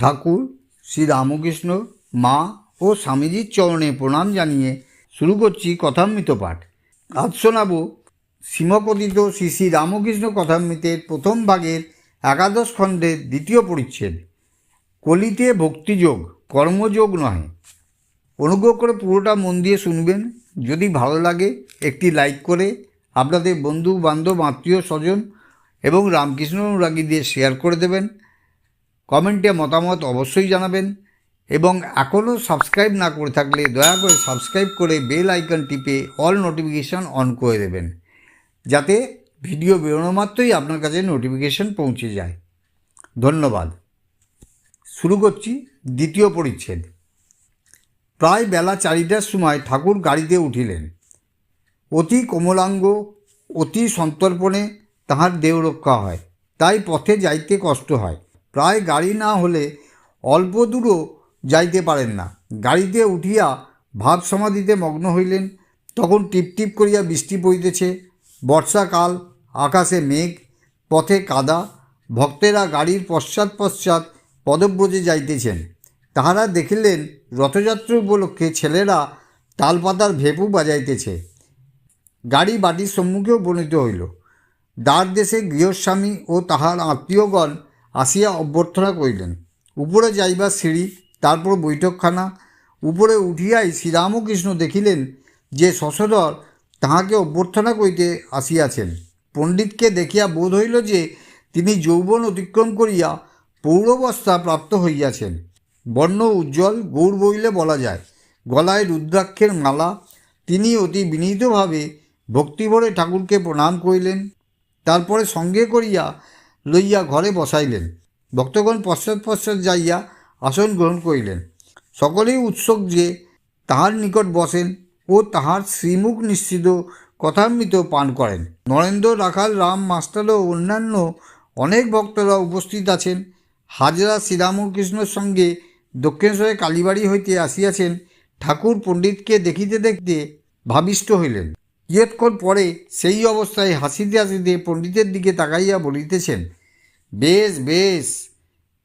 ঠাকুর শ্রী রামকৃষ্ণ মা ও স্বামীজির চরণে প্রণাম জানিয়ে শুরু করছি কথামৃত পাঠ। আজ শোনাব শ্রীমকথিত শ্রী শ্রী রামকৃষ্ণ কথামৃতের প্রথম ভাগের একাদশ খণ্ডের দ্বিতীয় পরিচ্ছেদ। কলিতে ভক্তিযোগ, কর্মযোগ নহে। অনুগ্রহ করে পুরোটা মন দিয়ে শুনবেন। যদি ভালো লাগে, একটি লাইক করে আপনাদের বন্ধু বান্ধব আত্মীয় স্বজন এবং রামকৃষ্ণ অনুরাগী দিয়ে শেয়ার করে দেবেন। কমেন্টে মতামত অবশ্যই জানাবেন এবং এখনও সাবস্ক্রাইব না করে থাকলে দয়া করে সাবস্ক্রাইব করে বেল আইকন টিপে অল নোটিফিকেশান অন করে দেবেন, যাতে ভিডিও বেরোনো মাত্রই আপনার কাছে নোটিফিকেশান পৌঁছে যায়। ধন্যবাদ। শুরু করছি দ্বিতীয় পরিচ্ছেদ। প্রায় বেলা চারিটার সময় ঠাকুর গাড়িতে উঠিলেন। অতি কোমলাঙ্গ, অতি সন্তর্পণে তাহার দেহ রক্ষা হয়, তাই পথে যাইতে কষ্ট হয়। প্রায় গাড়ি না হলে অল্প দূরও যাইতে পারেন না। গাড়িতে উঠিয়া ভাব সমাধিতে মগ্ন হইলেন। তখন টিপ টিপ করিয়া বৃষ্টি পড়িতেছে। বর্ষাকাল, আকাশে মেঘ, পথে কাদা, ভক্তেরা গাড়ির পশ্চাৎ পশ্চাৎ পদব্রজে যাইতেছেন। তাহারা দেখিলেন রথযাত্রা উপলক্ষে ছেলেরা তালপাতার ভেপু বাজাইতেছে। গাড়ি বাটির সম্মুখেও বর্ণিত হইল। দ্বার দেশে গৃহস্বামী ও তাহার আত্মীয়গণ আসিয়া অভ্যর্থনা করিলেন। উপরে যাইবার সিঁড়ি, তারপর বৈঠকখানা। উপরে উঠিয়াই শ্রীরামকৃষ্ণ দেখিলেন যে শশধর তাহাকে অভ্যর্থনা করিতে আসিয়াছেন। পণ্ডিতকে দেখিয়া বোধ হইল যে তিনি যৌবন অতিক্রম করিয়া পৌরবস্থা প্রাপ্ত হইয়াছেন। বর্ণ উজ্জ্বল, গৌর বইলে বলা যায়, গলায় রুদ্রাক্ষের মালা। তিনি অতি বিনীতভাবে ভক্তিভরে ঠাকুরকে প্রণাম করিলেন। তারপরে সঙ্গে করিয়া লইয়া ঘরে বসাইলেন। ভক্তগণ পশ্চাৎ পশ্চাৎ যাইয়া আসন গ্রহণ করিলেন। সকলেই উৎসুক যে তাহার নিকট বসেন ও তাহার শ্রীমুখ নিশ্চিত কথামৃত পান করেন। নরেন্দ্র, রাখাল, রাম, মাস্টার ও অন্যান্য অনেক ভক্তরা উপস্থিত আছেন। হাজরা শ্রীরামকৃষ্ণের সঙ্গে দক্ষিণেশ্বরের কালীবাড়ি হইতে আসিয়াছেন। ঠাকুর পণ্ডিতকে দেখিতে দেখতে ভাবিষ্ট হইলেন। কিয়ৎক্ষণ পরে সেই অবস্থায় হাসিতে হাসিতে পণ্ডিতের দিকে তাকাইয়া বলিতেছেন, বেশ বেশ।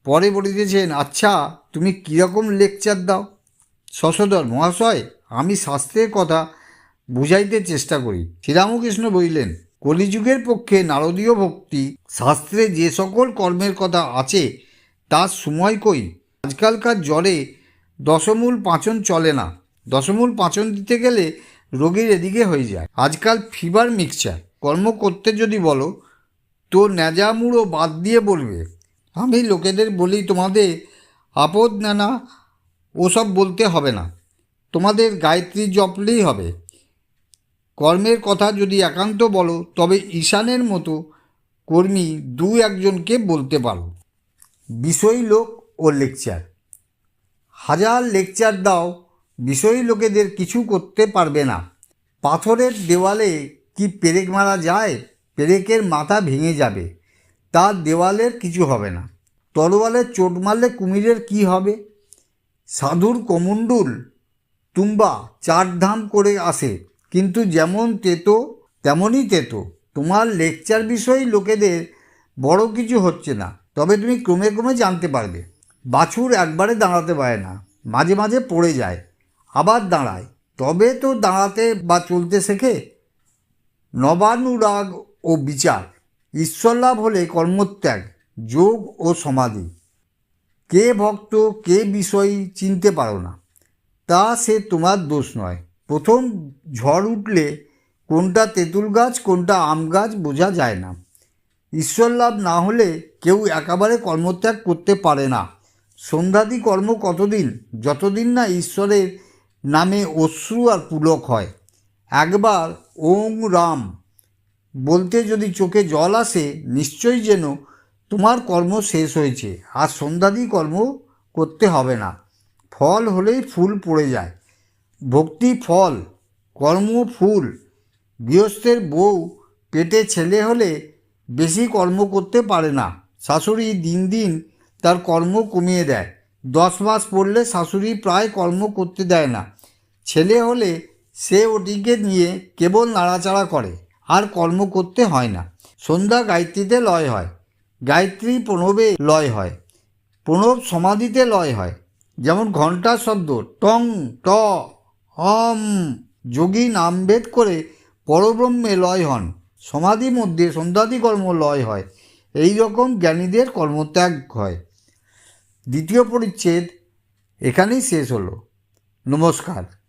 পরে বলিতেছেন আচ্ছা তুমি কীরকম লেকচার দাও? শশধর মহাশয়, আমি শাস্ত্রের কথা বুঝাইতে চেষ্টা করি। শ্রীরামকৃষ্ণ বলিলেন, কলিযুগের পক্ষে নারদীয় ভক্তি, শাস্ত্রে যে সকল কর্মের কথা আছে তার সময় কই? আজকালকার জ্বরে দশমূল পাচন চলে না। দশমূল পাচন দিতে গেলে রোগীর এদিকে হয়ে যায়। আজকাল ফিভার মিক্সচার কর্ম করতে যদি বলো, তো ন্যাজামুড়ো বাদ দিয়ে বলবে। আমি লোকেদের বলি, তোমাদের আপদ নানা, ওসব বলতে হবে না। তোমাদের গায়ত্রী জপলেই হবে। কর্মের কথা যদি একান্ত বলো, তবে ঈশানের মতো কর্মী দু একজনকে বলতে পারো। বিষয় লোক ও লেকচার হাজার লেকচার দাও বিষয়ী লোকেদের কিছু করতে পারবে না। পাথরের দেওয়ালে কি পেরেক মারা যায়? পেরেকের মাথা ভেঙে যাবে। তার দেওয়ালের কিছু হবে না। তরোয়ালে চোট মারলে কুমিরের কি হবে? সাধুর কমণ্ডুল তুম্বা চার ধাম করে আসে, কিন্তু যেমন তেতো, তেমনই তেতো। তোমার লেকচার বিষয়ে লোকেদের বড় কিছু হচ্ছে না, তবে তুমি ক্রমে ক্রমে জানতে পারবে। বাছুর একবারে দাঁড়াতে পারে না, মাঝে মাঝে পড়ে যায়। আবার দাঁড়ায়। তবে তো দাঁড়াতে বা চলতে শেখে। নবানুরাগ ও বিচার, ঈশ্বরলাভ হলে কর্মত্যাগ, যোগ ও সমাধি। কে ভক্ত, কে বিষয় চিনতে পারো না। তা সে তোমার দোষ নয়। প্রথম ঝড় উঠলে কোনটা তেঁতুল গাছ, কোনটা আম গাছ বোঝা যায় না। ঈশ্বর লাভ না হলে কেউ একেবারে কর্মত্যাগ করতে পারে না। সন্ধ্যাদি কর্ম কতদিন? যতদিন না ঈশ্বরের নামে অশ্রু আর পুলক হয়। একবার ওং রাম বলতে যদি চোখে জল আসে, নিশ্চয়ই যেন তোমার কর্ম শেষ হয়েছে, আর সন্ধ্যাদি কর্ম করতে হবে না। ফল হলেই ফুল পড়ে যায়। ভক্তি ফল, কর্ম ফুল। গৃহস্থের বউ পেটে ছেলে হলে বেশি কর্ম করতে পারে না। শাশুড়ি দিন দিন তার কর্ম কমিয়ে দেয়। দশ মাস পড়লে শাশুড়ি প্রায় কর্ম করতে দেয় না। ছেলে হলে সে ওটিকে নিয়ে কেবল নাড়াচাড়া করে, আর কর্ম করতে হয় না। সন্ধ্যা গায়ত্রীতে লয় হয়। গায়ত্রী প্রণবে লয় হয়। প্রণব সমাধিতে লয় হয়। যেমন ঘণ্টার শব্দ টং, ট হম যোগী নামভেদ করে পরব্রহ্মে লয় হন। সমাধি মধ্যে সন্ধ্যাদি কর্ম লয় হয়। এই রকম জ্ঞানীদের কর্মত্যাগ হয়। দ্বিতীয় পরিচ্ছেদ এখানেই শেষ হলো। নমস্কার।